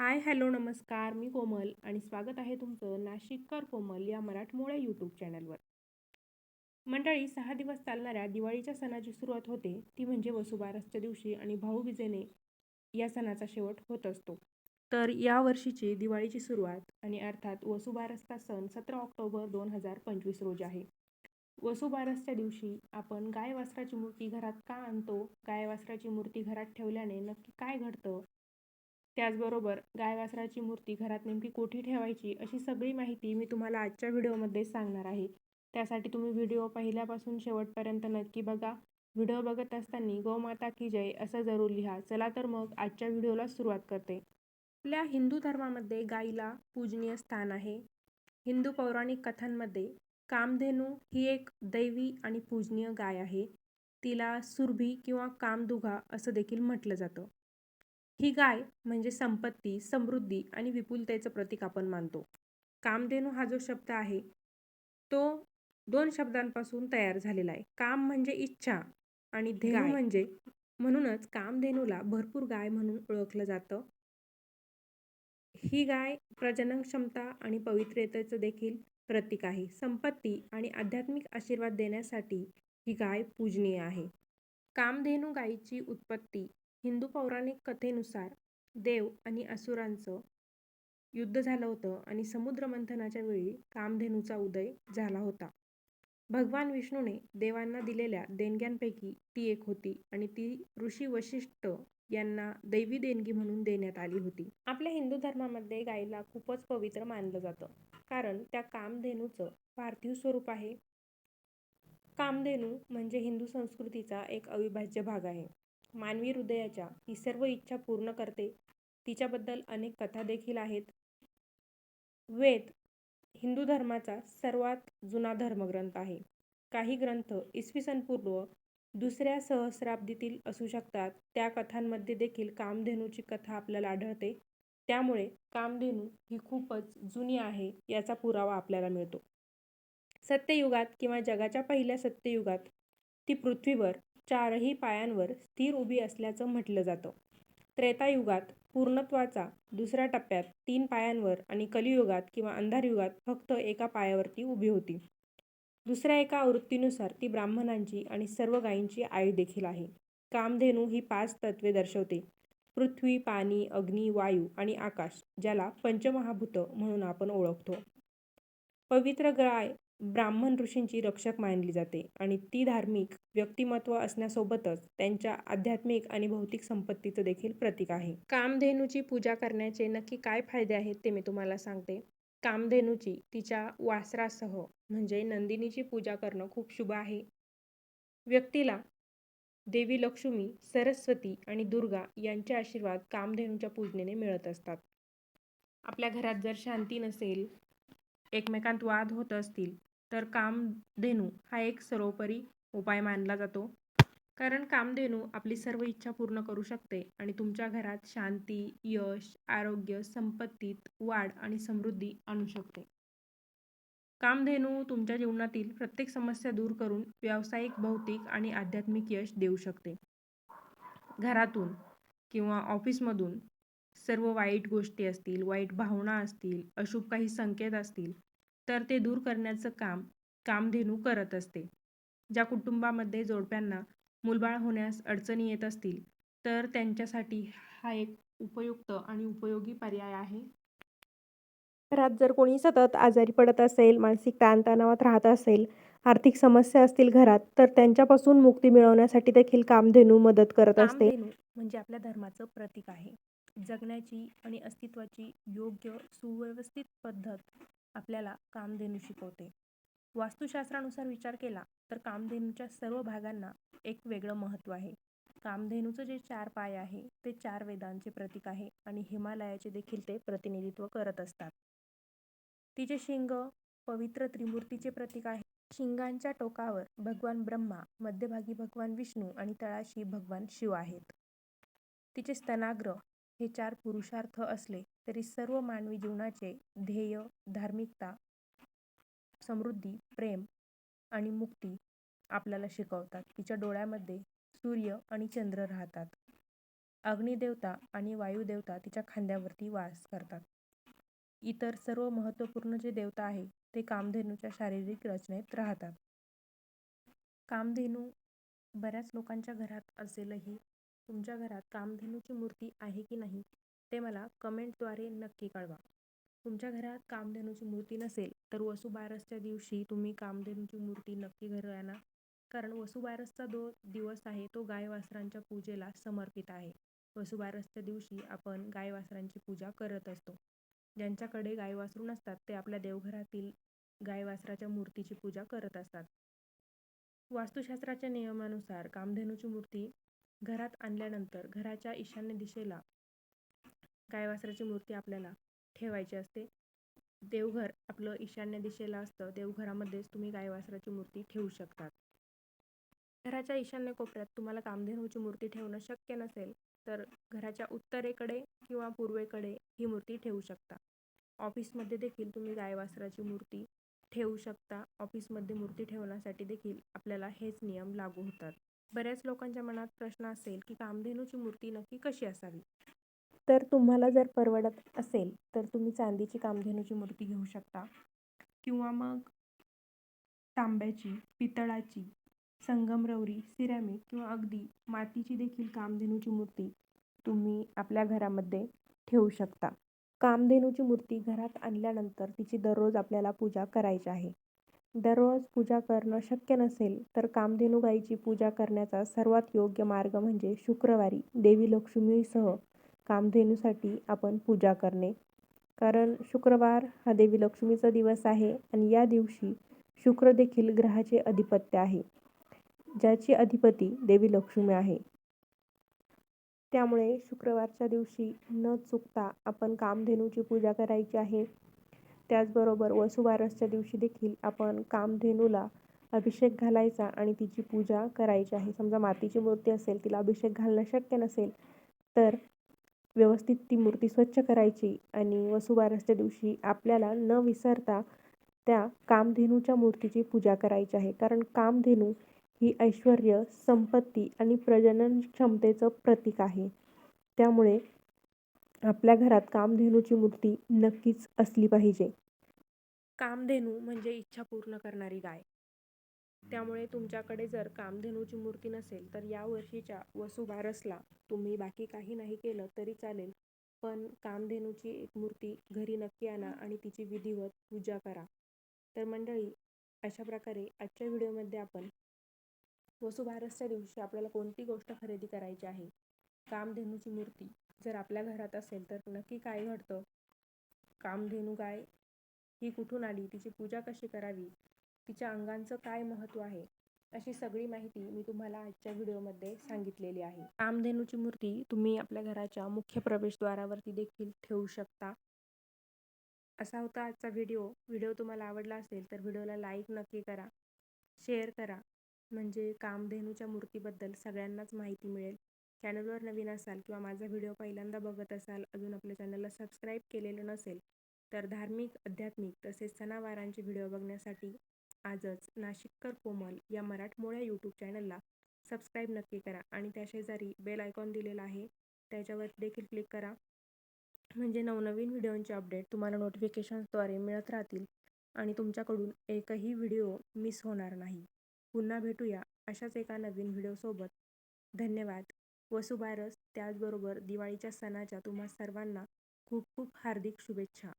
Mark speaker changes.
Speaker 1: Hi hello नमस्कार. मी कोमल आणि स्वागत आहे तुमचं नाशिककर कोमल या मराठमोळ्या यूट्यूब चॅनलवर. मंडळी सहा दिवस चालणाऱ्या दिवाळीच्या सणाची सुरुवात होते. ती म्हणजे वसुबारसच्या दिवशी आणि भाऊबीजेने या सणाचा शेवट होत असतो. तर या वर्षीची दिवाळीची सुरुवात आणि अर्थात वसुबारसचा सण सतरा ऑक्टोबर दोन हजार पंचवीस रोजी आहे. वसुबारसच्या दिवशी आपण गायवासराची मूर्ती घरात का आणतो? गायवासराची मूर्ती घरात ठेवल्याने नक्की काय घडतं? त्याचबरोबर गायवासराची मूर्ती घरात नेमकी कोठी ठेवायची अशी सगळी माहिती मी तुम्हाला आजच्या व्हिडिओमध्ये सांगणार आहे. त्यासाठी तुम्ही व्हिडिओ पहिल्यापासून शेवटपर्यंत नक्की बघा. व्हिडिओ बघत असताना गोमाता की जय असं जरूर लिहा. चला तर मग आजच्या व्हिडिओला सुरुवात करते. आपल्या हिंदू धर्मामध्ये गाईला पूजनीय स्थान आहे. हिंदू पौराणिक कथांमध्ये कामधेनू ही एक दैवी आणि पूजनीय गाय आहे. तिला सुरभी किंवा कामदुघा असं देखील म्हटलं जातं. ही गाय म्हणजे संपत्ती समृद्धी आणि विपुलतेचं प्रतीक आपण मानतो. कामधेनू हा जो शब्द आहे तो दोन शब्दांपासून तयार झालेला आहे. काम म्हणजे इच्छा आणि धेनू म्हणजे म्हणूनच कामधेनूला भरपूर गाय म्हणून ओळखलं जातं. ही गाय प्रजनन क्षमता आणि पवित्रेतेचं देखील प्रतीक आहे. संपत्ती आणि आध्यात्मिक आशीर्वाद देण्यासाठी ही गाय पूजनीय आहे. कामधेनू गायीची उत्पत्ती हिंदू पौराणिक कथेनुसार देव आणि असुरांचं युद्ध झालं होतं आणि समुद्र मंथनाच्या वेळी कामधेनूचा उदय झाला होता. भगवान विष्णूने देवांना दिलेल्या देणग्यांपैकी ती एक होती आणि ती ऋषी वशिष्ठ यांना दैवी देणगी म्हणून देण्यात आली होती. आपल्या हिंदू धर्मामध्ये गायीला खूपच पवित्र मानलं जातं. कारण त्या कामधेनूचं पार्थिव स्वरूप आहे. कामधेनू म्हणजे हिंदू संस्कृतीचा एक अविभाज्य भाग आहे. मानवी हृदयाच्या ती सर्व इच्छा पूर्ण करते. तिच्याबद्दल अनेक कथा देखील आहेत. वेद हिंदू धर्माचा सर्वात जुना धर्मग्रंथ आहे. काही ग्रंथ इसवी सन पूर्व दुसऱ्या सहस्राब्दीतील असू शकतात. त्या कथांमध्ये देखील कामधेनूची कथा आपल्याला आढळते. त्यामुळे कामधेनू ही खूपच जुनी आहे याचा पुरावा आपल्याला मिळतो. सत्ययुगात किंवा जगाच्या पहिल्या सत्ययुगात ती पृथ्वीवर चारही पायांवर स्थिर उभी असल्याचं म्हटलं जातं. त्रेतायुगात पूर्णत्वाचा दुसऱ्या टप्प्यात तीन पायांवर आणि कलियुगात किंवा अंधारयुगात फक्त एका पायावरती उभी होती. दुसऱ्या एका आवृत्तीनुसार ती ब्राह्मणांची आणि सर्व गायींची आई देखील आहे. कामधेनू ही पाच तत्वे दर्शवते. पृथ्वी पाणी अग्नी वायू आणि आकाश ज्याला पंचमहाभूत म्हणून आपण ओळखतो. पवित्र गाय ब्राह्मण ऋषींची रक्षक मानली जाते आणि ती धार्मिक व्यक्तिमत्व असण्यासोबतच त्यांच्या आध्यात्मिक आणि भौतिक संपत्तीचं देखील प्रतीक आहे. कामधेनूची पूजा करण्याचे नक्की काय फायदे आहेत ते मी तुम्हाला सांगते. कामधेनूची तिच्या वासरासह म्हणजे नंदिनीची पूजा करणं खूप शुभ आहे. व्यक्तीला देवी लक्ष्मी सरस्वती आणि दुर्गा यांचे आशीर्वाद कामधेनूच्या पूजनेने मिळत असतात. आपल्या घरात जर शांती नसेल एकमेकांत वाद होत असतील तर कामधेनू हा एक सर्वोपरी उपाय मानला जातो. कारण कामधेनू आपली सर्व इच्छा पूर्ण करू शकते आणि तुमच्या घरात शांती यश आरोग्य संपत्तीत वाढ आणि समृद्धी आणू शकते. कामधेनू तुमच्या जीवनातील प्रत्येक समस्या दूर करून व्यावसायिक भौतिक आणि आध्यात्मिक यश देऊ शकते. घरातून किंवा ऑफिसमधून सर्व वाईट गोष्टी असतील वाईट भावना असतील अशुभ काही संकेत असतील तर ते दूर करण्याचं काम कामधेनू करत असते. ज्या कुटुंबामध्ये जोडप्यांना मुलबाळ होण्यास अडचणी येत असतील तर त्यांच्यासाठी हा एक उपयुक्त आणि उपयोगी पर्याय आहे. घरात जर कोणी सतत आजारी पडत असेल मानसिक ताणतणावात राहत असेल आर्थिक समस्या असतील घरात तर त्यांच्यापासून मुक्ती मिळवण्यासाठी देखील कामधेनू मदत करत असते. म्हणजे आपल्या धर्माचं प्रतीक आहे. जगण्याची आणि अस्तित्वाची योग्य सुव्यवस्थित पद्धत आपल्याला कामधेनू शिकवते. वास्तुशास्त्रानुसार विचार केला तर कामधेनूच्या सर्व भागांना एक वेगळं महत्त्व आहे. कामधेनूचं जे चार पाय आहे ते चार वेदांचे प्रतीक आहे आणि हिमालयाचे देखील ते प्रतिनिधित्व करत असतात. तिचे शिंग पवित्र त्रिमूर्तीचे प्रतीक आहे. शिंगांच्या टोकावर भगवान ब्रह्मा मध्यभागी भगवान विष्णू आणि तळाशी भगवान शिव आहेत. तिचे स्तनाग्र हे चार पुरुषार्थ असले तरी सर्व मानवी जीवनाचे ध्येय धार्मिकता समृद्धी प्रेम आणि मुक्ती आपल्याला शिकवतात तिच्या डोळ्यामध्ये सूर्य आणि चंद्र राहतात अग्निदेवता आणि वायुदेवता तिच्या खांद्यावरती वास करतात. इतर सर्व महत्त्वपूर्ण जे देवता आहे ते कामधेनूच्या शारीरिक रचनेत राहतात. कामधेनू बऱ्याच लोकांच्या घरात असेलही तुमच्या घरात कामधेनूची मूर्ती आहे की नाही ते मला कमेंटद्वारे नक्की कळवा. तुमच्या घरात कामधेनूची मूर्ती नसेल तर वसुबारसच्या दिवशी तुम्ही कामधेनूची मूर्ती नक्की घरी आणा कारण वसुबारसचा जो दिवस आहे तो गायवासरांच्या पूजेला समर्पित आहे. वसुबारसच्या दिवशी आपण गाय-वासरांची पूजा करत असतो. ज्यांच्याकडे गायवासरू नसतात ते आपल्या देवघरातील गायवासराच्या मूर्तीची पूजा करत असतात. वास्तुशास्त्राच्या नियमानुसार कामधेनूची मूर्ती घरात आणल्यानंतर घराच्या ईशान्य दिशेला गायवासराची मूर्ती आपल्याला ठेवायची असते. देवघर आपलं ईशान्य दिशेला असतं. देवघरामध्येच तुम्ही गायवासराची मूर्ती ठेवू शकतात. घराच्या ईशान्य कोपऱ्यात तुम्हाला कामधेनूची मूर्ती ठेवणं शक्य नसेल तर घराच्या उत्तरेकडे किंवा पूर्वेकडे ही मूर्ती ठेवू शकता. ऑफिसमध्ये देखील तुम्ही गायवासराची मूर्ती ठेवू शकता. ऑफिसमध्ये मूर्ती ठेवण्यासाठी देखील आपल्याला हेच नियम लागू होतात. बऱ्याच लोकांच्या मनात प्रश्न असेल की कामधेनूची मूर्ती नक्की कशी असावी? तर तुम्हाला जर परवडत असेल तर तुम्ही चांदीची कामधेनूची मूर्ती घेऊ शकता किंवा मग तांब्याची, पितळाची, संगमरवरी, सिरॅमिक किंवा अगदी मातीची देखील कामधेनूची मूर्ती तुम्ही आपल्या घरामध्ये ठेवू शकता. कामधेनूची मूर्ती घरात आणल्यानंतर तिची दररोज आपल्याला पूजा करायची आहे. दररोज पूजा करणं शक्य नसेल तर कामधेनू गाईची पूजा करण्याचा सर्वात योग्य मार्ग म्हणजे शुक्रवारी देवी लक्ष्मीसह कामधेनूसाठी आपण पूजा करणे. कारण शुक्रवार हा देवी लक्ष्मीचा दिवस आहे आणि या दिवशी शुक्र देखील ग्रहाचे अधिपत्य आहे, ज्याची अधिपती देवी लक्ष्मी आहे. त्यामुळे शुक्रवारच्या दिवशी न चुकता आपण कामधेनूची पूजा करायची आहे. त्याचबरोबर वसुबारसच्या दिवशी देखील आपण कामधेनूला अभिषेक घालायचा आणि तिची पूजा करायची आहे. समजा मातीची मूर्ती असेल, तिला अभिषेक घालणं शक्य नसेल तर व्यवस्थित ती मूर्ती स्वच्छ करायची आणि वसुबारसच्या दिवशी आपल्याला न विसरता त्या कामधेनूच्या मूर्तीची पूजा करायची आहे. कारण कामधेनू ही ऐश्वर्य, संपत्ती आणि प्रजनन क्षमतेचं प्रतीक आहे. त्यामुळे आपल्या घरात कामधेनूची मूर्ती नक्कीच असली पाहिजे. कामधेनू म्हणजे इच्छा पूर्ण करणारी गाय. त्यामुळे तुमच्याकडे जर कामधेनूची मूर्ती नसेल तर या वर्षीच्या वसुबारसला तुम्ही बाकी काही नाही केलं तरी चालेल पण कामधेनूची एक मूर्ती घरी नक्की आणा आणि तिची विधिवत पूजा करा. तर मंडळी अशा प्रकारे आजच्या व्हिडिओमध्ये आपण वसुबारसच्या दिवशी आपल्याला कोणती गोष्ट खरेदी करायची आहे, कामधेनूची मूर्ती जर आपल्या घरात असेल तर नक्की काय घडतं, कामधेनू गाय ही कुठून आली, तिची पूजा कशी करावी, तिच्या अंगांचं काय महत्त्व आहे, अशी सगळी माहिती मी तुम्हाला आजच्या व्हिडिओमध्ये सांगितलेली आहे. कामधेनूची मूर्ती तुम्ही आपल्या घराच्या मुख्य प्रवेशद्वारावरती देखील ठेवू शकता. असा होता आजचा व्हिडिओ. व्हिडिओ तुम्हाला आवडला असेल तर व्हिडिओला लाईक नक्की करा, शेअर करा म्हणजे कामधेनूच्या मूर्तीबद्दल सगळ्यांनाच माहिती मिळेल. चॅनलवर नवीन असाल किंवा माझा व्हिडिओ पहिल्यांदा बघत असाल, अजून आपल्या चॅनलला सबस्क्राईब केलेलं नसेल तर धार्मिक, आध्यात्मिक तसेच सणावारांचे व्हिडिओ बघण्यासाठी आजच नाशिककर कोमल या मराठमोळ्या यूट्यूब चॅनलला सबस्क्राईब नक्की करा आणि त्या शेजारी बेल आयकॉन दिलेला आहे त्याच्यावर देखील क्लिक करा. म्हणजे नवनवीन व्हिडिओंचे अपडेट तुम्हाला नोटिफिकेशन्सद्वारे मिळत राहतील आणि तुमच्याकडून एकही व्हिडिओ मिस होणार नाही. पुन्हा भेटूया अशाच एका नवीन व्हिडिओसोबत. धन्यवाद. वसुबारस त्याचबरोबर दिवाळीच्या सणाच्या तुम्हा सर्वांना खूप खूप हार्दिक शुभेच्छा.